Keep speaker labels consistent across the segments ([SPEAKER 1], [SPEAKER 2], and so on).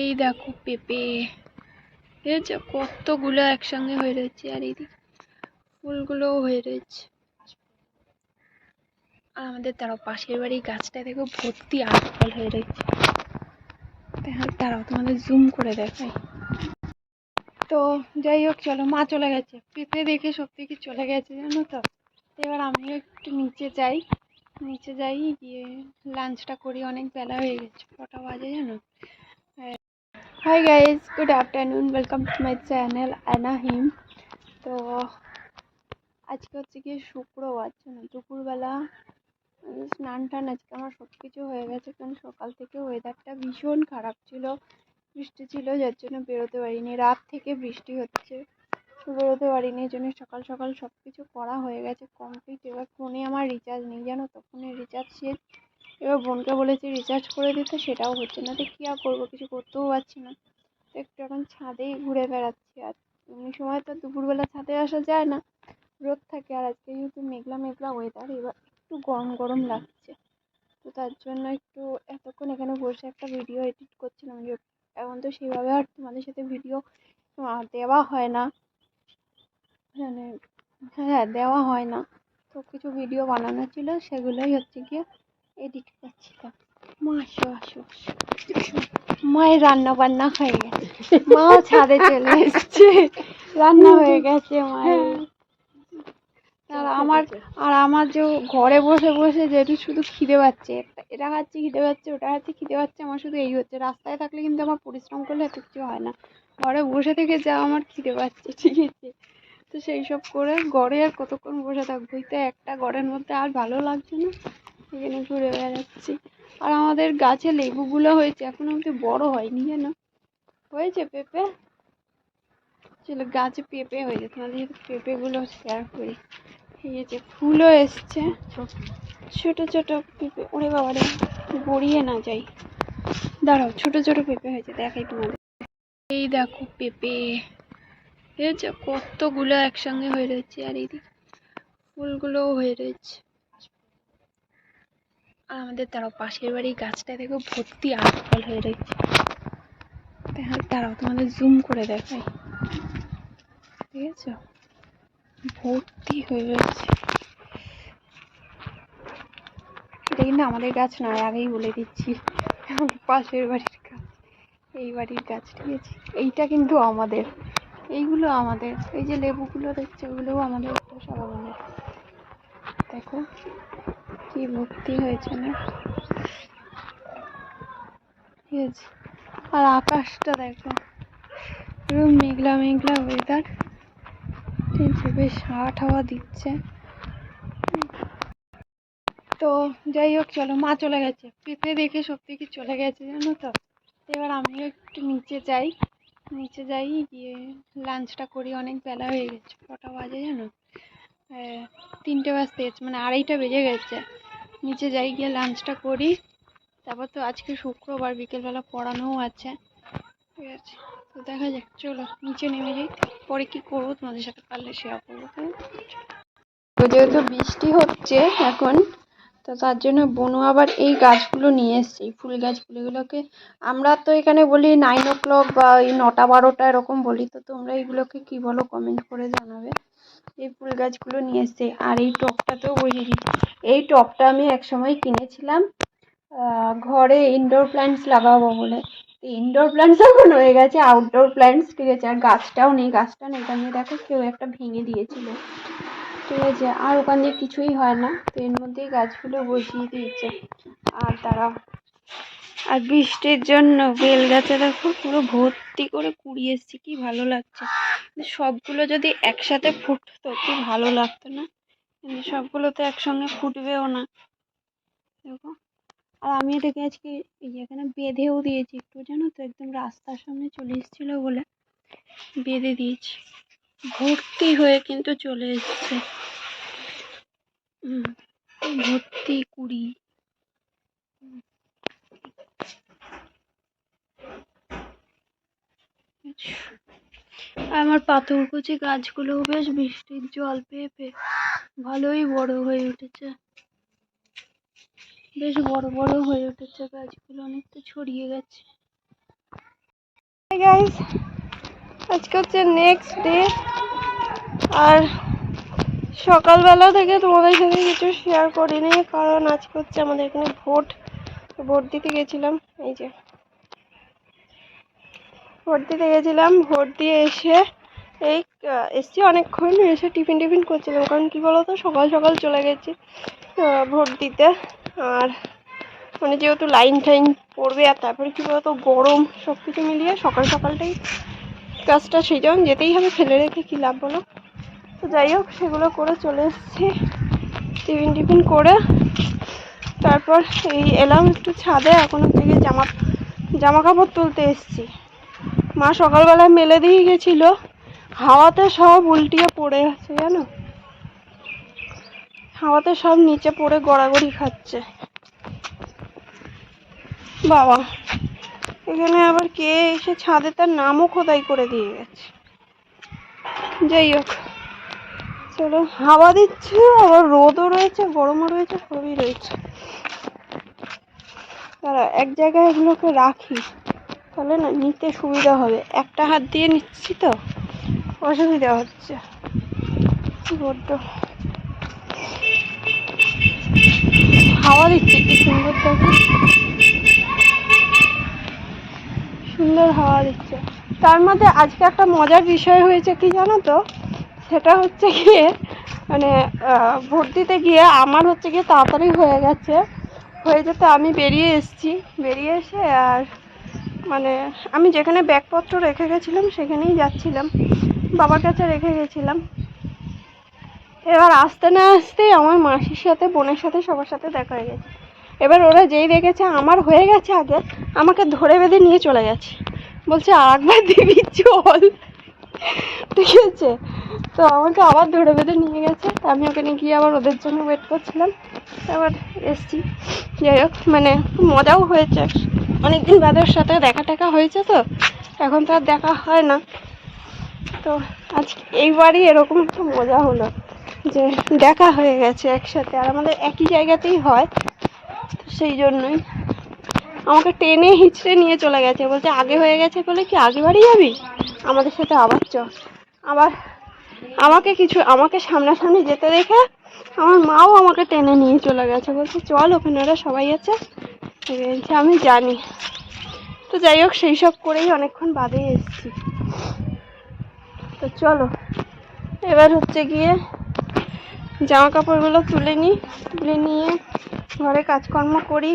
[SPEAKER 1] এই দেখো পেঁপে। দেখেছ কতগুলো একসঙ্গে হয়ে রয়েছে, আর এইদিকে ফুলগুলোও হয়ে রয়েছে। আর আমাদের তারাও পাশের বাড়ির গাছটা দেখো ভর্তি আট ফল হয়ে রয়েছে। দাঁড়াও, তোমাদের জুম করে দেখাই। তো যাই হোক, চলো, মা চলে গেছে। পেঁপে দেখে সত্যি কি চলে গেছে জানো তো? এবার আমিও একটু নিচে যাই। নিচে যাই গিয়ে লাঞ্চটা করি, অনেক বেলা হয়ে গেছে, কটা বাজে জানো? Hi guys good afternoon welcome to my channel Anna হিম তো, আজকে হচ্ছে গিয়ে শুক্রবার দুপুরবেলা স্নান টান আজকে আমার সব কিছু হয়ে গেছে, কারণ সকাল থেকে ওয়েদারটা ভীষণ খারাপ ছিল, বৃষ্টি ছিল, যার জন্য বেরোতে পারিনি। রাত থেকে বৃষ্টি হচ্ছে বেরোতে পারিনি, এই জন্য সকাল সকাল সব কিছু করা হয়ে গেছে কমপ্লিট এবার ফোনে আমার রিচার্জ নেই, জানো? তো ফোনে রিচার্জ শেষ। এবার বোনকে বলেছি রিচার্জ করে দিতে, সেটাও হচ্ছে না। তো কী আর করব? কিছু করতেও পারছি না। তো একটু এখন ছাদেই ঘুরে বেড়াচ্ছি। আর এমনি সময় তো দুপুরবেলা ছাদে আসা যায় না। রোদ থাকে আর আজকে যেহেতু মেঘলা মেঘলা ওয়েদার এবার একটু গরম গরম লাগছে। তো তার জন্য একটু এতক্ষণ এখানে বসে একটা ভিডিও এডিট করছিলাম। যে এখন তো সেইভাবে আর তোমাদের সাথে ভিডিও দেওয়া হয় না। মানে হ্যাঁ দেওয়া হয় না। তো কিছু ভিডিও বানানো ছিল, সেগুলোই হচ্ছে গিয়ে এডিট করছিলাম মা আসো আসো মায়ের রান্না বান্না হয়ে গেছে। মাও ছাদে চলে এসছে। রান্না হয়ে গেছে মায়ের। আর আমার আর আমার যে ঘরে বসে বসে যেটু শুধু খিদে পাচ্ছে এটা খাচ্ছি খিদে পাচ্ছে ওটা খাচ্ছি খিদে পাচ্ছে আমার শুধু এই হচ্ছে। রাস্তায় থাকলে কিন্তু আমার পরিশ্রম করলে এত কিছু হয় না। ঘরে বসে থেকে যা আমার খিদে পাচ্ছে ঠিক আছে। তো সেই সব করে ঘরে আর কতক্ষণ বসে থাকব? এই তো একটা ঘরের মধ্যে আর ভালো লাগছে না। এখানে ঘুরে বেড়াচ্ছি। আর আমাদের গাছে লেবুগুলো হয়েছে, এখনও অব্দি বড় হয়নি, জানো? হয়েছে পেঁপে? চলো গাছে পেঁপে হয়েছে, তোমাদের পেঁপেগুলো শেয়ার করি। এই যে ফুলও এসছে। ছোট ছোট পেঁপে, ওরে বাবা রে, গড়িয়ে না যাই। দাঁড়াও, ছোট ছোট পেঁপে হয়েছে, দেখাই তোমাদের। এই দেখো পেঁপে। দেখেছ কতগুলো একসঙ্গে হয়ে রয়েছে, আর এইদিকে ফুলগুলোও হয়ে রয়েছে। আর আমাদের তারাও পাশের বাড়ির গাছটা দেখো ভর্তি আট ফল হয়ে রয়েছে। দাঁড়াও, তোমাদের জুম করে দেখাই। ঠিক আছে? ভর্তি হয়ে রয়েছে। এটা কিন্তু আমাদের গাছ নয় আগেই বলে দিচ্ছি। পাশের বাড়ির গাছ, এই বাড়ির গাছ, ঠিক আছে? এইটা কিন্তু আমাদের, এইগুলো আমাদের, এই যে লেবুগুলো দেখছ, ওগুলোও আমাদের সব আমাদের দেখো কি ভর্তি হয়েছে না? ঠিক আছে। আর আকাশটা দেখো। পুরো মেঘলা মেঘলা ওয়েদার ঠিক আছে, বেশ হাওয়া ঠাওয়া দিচ্ছে। তো যাই হোক, চলো, মা চলে গেছে। পেঁপে দেখে সত্যি কি চলে গেছে জানো তো? এবার আমিও একটু নিচে যাই। নিচে যাই, গিয়ে লাঞ্চটা করি। অনেক বেলা হয়ে গেছে। কটা বাজে জানো? তিনটে বাজতে গেছে মানে আড়াইটা বেজে গেছে। নিচে যাই, গিয়ে লাঞ্চটা করি। তারপর তো আজকে শুক্রবার, বিকেলবেলা পড়ানোও আছে। ঠিক আছে, তো দেখা যাক, চলো, নিচে নেমে যাই। পরে কি করব, তোমাদের সাথে পারলে শেয়ার করব? তো যেহেতু বৃষ্টি হচ্ছে এখন, তো তার জন্য বনু আবার এই গাছগুলো নিয়ে এসছে, এই ফুল গাছগুলো। এগুলোকে আমরা তো এখানে বলি নাইন ও ক্লক বা এই নটা বারোটা এরকম বলি, তো তোমরা এগুলোকে কি বলো কমেন্ট করে জানাবে। এই ফুল গাছগুলো নিয়ে এসছে। আর এই টবটাতেও বসিয়ে দিচ্ছি এই টবটা আমি একসময় কিনেছিলাম ঘরে ইনডোর প্ল্যান্টস লাগাবো বলে। ইনডোর প্ল্যান্টস এখন হয়ে গেছে আউটডোর প্ল্যান্টস ঠিক আছে। আর গাছটাও নেই, গাছটা নেই। এখানে দেখো কেউ একটা ভেঙে দিয়েছিল। ঠিক আছে, আর ওখান দিয়ে কিছুই হয় না। তো এর মধ্যেই গাছগুলো বসিয়ে দিয়েছে। আর তারা আর বৃষ্টির জন্য বেল গাছে দেখো পুরো ভর্তি করে কুড়ি এসছে, কি ভালো লাগছে। সবগুলো যদি একসাথে ফুটতো, কি ভালো লাগতো না। কিন্তু সবগুলো তো একসঙ্গে ফুটবেও না। দেখো। আর আমি এটাকে আজকে এখানে বেঁধেও দিয়েছি একটু, জানো তো? একদম রাস্তার সামনে চলে এসেছিল বলে বেঁধে দিয়েছি। ভর্তি হয়ে কিন্তু চলে এসছে। ভর্তি কুড়ি। আমার পাথরকুচি গাছগুলোও বেশ বৃষ্টির জল পেয়ে পেয়ে ভালোই বড় হয়ে উঠেছে। বেশ বড় বড় হয়ে উঠেছে গাছগুলো, অনেকটা ছড়িয়ে গেছে।
[SPEAKER 2] গাইস আজকে হচ্ছে নেক্সট ডে আর সকালবেলা থেকে তোমাদের সাথে কিছু শেয়ার করিনি, কারণ আজকে হচ্ছে আমাদের এখানে ভোট ভোট দিতে গেছিলাম, এই যে। ভোট দিতে গেছিলাম ভোট দিয়ে এসে এই এসছি অনেকক্ষণ, এসে টিফিন টিফিন করছিলাম, কারণ কি বলতো, সকাল সকাল চলে গেছি ভোট দিতে আর মানে যেহেতু লাইন টাইন পড়বে, আর তারপরে কি বলতো, গরম সব কিছু মিলিয়ে সকাল সকালটাই কাজটা সেই জন্য যেতেই হবে, ফেলে রেখে কী লাভ বলো? তো যাই হোক, সেগুলো করে চলে এসেছি, টিফিন টিফিন করে। তারপর এই এলাম একটু ছাদে, এখন হচ্ছে গিয়ে জামা জামা কাপড় তুলতে এসেছি। মা সকালবেলা মেলে দিয়ে গেছিল। হাওয়াতে সব উল্টিয়ে পড়ে আছে, জানো? হাওয়াতে সব নিচে পড়ে গড়াগড়ি খাচ্ছে। বাবা, এখানে আবার কে এসে ছাদে তার নামও খোদাই করে দিয়ে গেছে। যাই হোক, চলো, হাওয়া দিচ্ছে, আবার রোদও রয়েছে, গরমও রয়েছে, সবই রয়েছে। দাঁড়া এক জায়গায় এগুলোকে রাখি। তাহলে না নিতে সুবিধা হবে। একটা হাত দিয়ে নিচ্ছি তো? অসুবিধা হচ্ছে। বড্ড। হাওয়া দিচ্ছে কি সুন্দর দেখো। সুন্দর হাওয়া দিচ্ছে। তার মধ্যে আজকে একটা মজার বিষয় হয়েছে কি জানো তো? সেটা হচ্ছে গিয়ে মানে ভোট দিতে গিয়ে আমার হচ্ছে গিয়ে তাড়াতাড়ি হয়ে গেছে। হয়ে যেতে আমি বেরিয়ে এসেছি। বেরিয়ে এসে আর মানে আমি যেখানে ব্যাগপত্র রেখে গেছিলাম, সেখানেই যাচ্ছিলাম। বাবার কাছে রেখে গেছিলাম। এবার আসতে না আসতেই আমার মাসির সাথে, বোনের সাথে, সবার সাথে দেখা হয়ে গেছে। এবার ওরা যেই দেখেছে আমার হয়ে গেছে আগে, আমাকে ধরে বেঁধে নিয়ে চলে গেছে। বলছে আর একবার দিবি চল। ঠিক আছে? তো আমাকে আবার ধরে বেঁধে নিয়ে গেছে। আমি ওখানে গিয়ে আবার ওদের জন্য ওয়েট করছিলাম। আবার এসছি। যাই হোক মানে মজাও হয়েছে। অনেকদিন বাদে ওর সাথে দেখা টেকা হয়েছে তো, এখন তো আর দেখা হয় না। তো আজ এইবারই এরকম একটা মজা হলো যে দেখা হয়ে গেছে একসাথে, আর আমাদের একই জায়গাতেই হয়, তো সেই জন্যই। আমাকে টেনে হিচড়ে নিয়ে চলে গেছে, বলছে, আগে হয়ে গেছে বলে কি আগে বাড়ি যাবি? আমাদের সাথে আবার চ আবার আমাকে কিছু, আমাকে সামনাসামনি যেতে দেখে আমার মাও আমাকে টেনে নিয়ে চলে গেছে, বলছে, চল ওখানে, ওরা সবাই আছে। বলছি, আমি জানি। তো যাই হোক সেই সব করেই অনেকক্ষণ বাদে এসেছি। তো চলো এবার হচ্ছে গিয়ে জামা কাপড়গুলো তুলে নিই তুলে নিয়ে ঘরে কাজকর্ম করি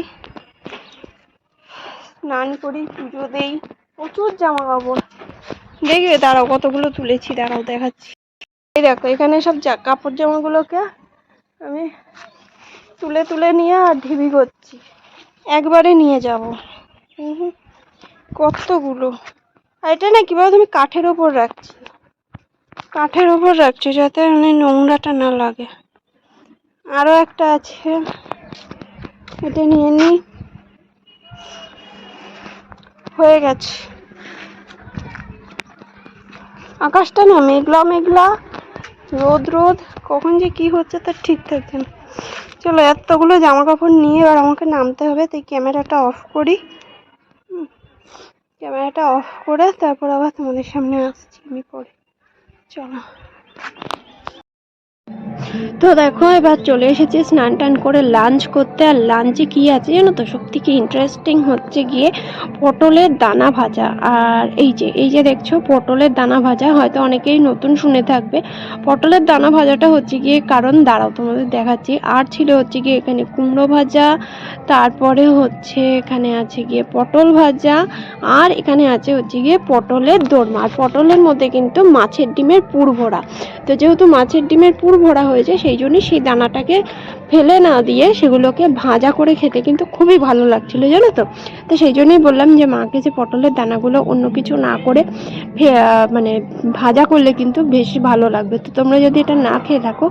[SPEAKER 2] স্নান করি পুজো দেই প্রচুর জামা কাপড় দেখবে দাঁড়াও কতগুলো তুলেছি দাঁড়াও দেখাচ্ছি। এই দেখো এখানে সব কাপড় জামাগুলোকে আমি তুলে তুলে নিয়ে আর ঢিবি করছি। একবারে নিয়ে যাব। কতগুলো? আর এটা না কীভাবে তুমি, কাঠের ওপর রাখছি। কাঠের ওপর রাখছি যাতে মানে নোংরাটা না লাগে। আরও একটা আছে, এটা নিয়ে নিই হয়ে গেছে। আকাশটা না মেঘলা মেঘলা, রোদ রোদ। কখন যে কি হচ্ছে তার ঠিক থাকছে না চলো এতগুলো জামা কাপড় নিয়ে এবার আমাকে নামতে হবে, তাই ক্যামেরাটা অফ করি। ক্যামেরাটা অফ করে তারপর আবার তোমাদের সামনে আসছি আমি পরে। চলো। তো দেখো, এবার চলে এসেছি স্নান টান করে লাঞ্চ করতে। আর লাঞ্চে কি আছে জানো তো? সব থেকে ইন্টারেস্টিং হচ্ছে গিয়ে পটলের দানা ভাজা। আর এই যে এই যে দেখছ, পটলের দানা ভাজা। হয়তো অনেকেই নতুন শুনে থাকবে। পটলের দানা ভাজাটা হচ্ছে গিয়ে, কারণ দাঁড়াও, তোমাদের দেখাচ্ছি। আর ছিল হচ্ছে গিয়ে এখানে কুমড়ো ভাজা, তারপরে হচ্ছে এখানে আছে গিয়ে পটল ভাজা, আর এখানে আছে হচ্ছে গিয়ে পটলের দোরমা। আর পটলের মধ্যে কিন্তু মাছের ডিমের পুর ভরা। তো যেহেতু মাছের ডিমের পুর ভরা হয়েছে, সেই জন্যই সেই দানাটাকে ফেলে না দিয়ে সেগুলোকে ভাজা করে খেতে কিন্তু খুবই ভালো লাগছিল, জানো তো? তো সেই জন্যই বললাম যে মাকে যে পটলের দানাগুলো অন্য কিছু না করে মানে ভাজা করলে কিন্তু বেশি ভালো লাগবে। তো তোমরা যদি এটা না খেয়ে থাকো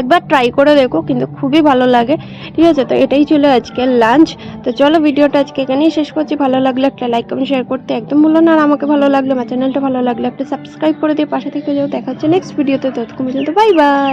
[SPEAKER 2] একবার ট্রাই করে দেখো, কিন্তু খুবই ভালো লাগে। ঠিক আছে, তো এটাই ছিল আজকে লাঞ্চ তো চলো ভিডিওটা আজকে এখানেই শেষ করছি। ভালো লাগলে একটা লাইক কমেন্ট শেয়ার করতে একদম ভুলো না। আর আমাকে ভালো লাগলে, আমার চ্যানেলটা ভালো লাগলে, একটা সাবস্ক্রাইব করে দিয়ে পাশে থেকে যাও। দেখা হচ্ছে নেক্সট ভিডিওতে ততক্ষণ পর্যন্ত বাই বাই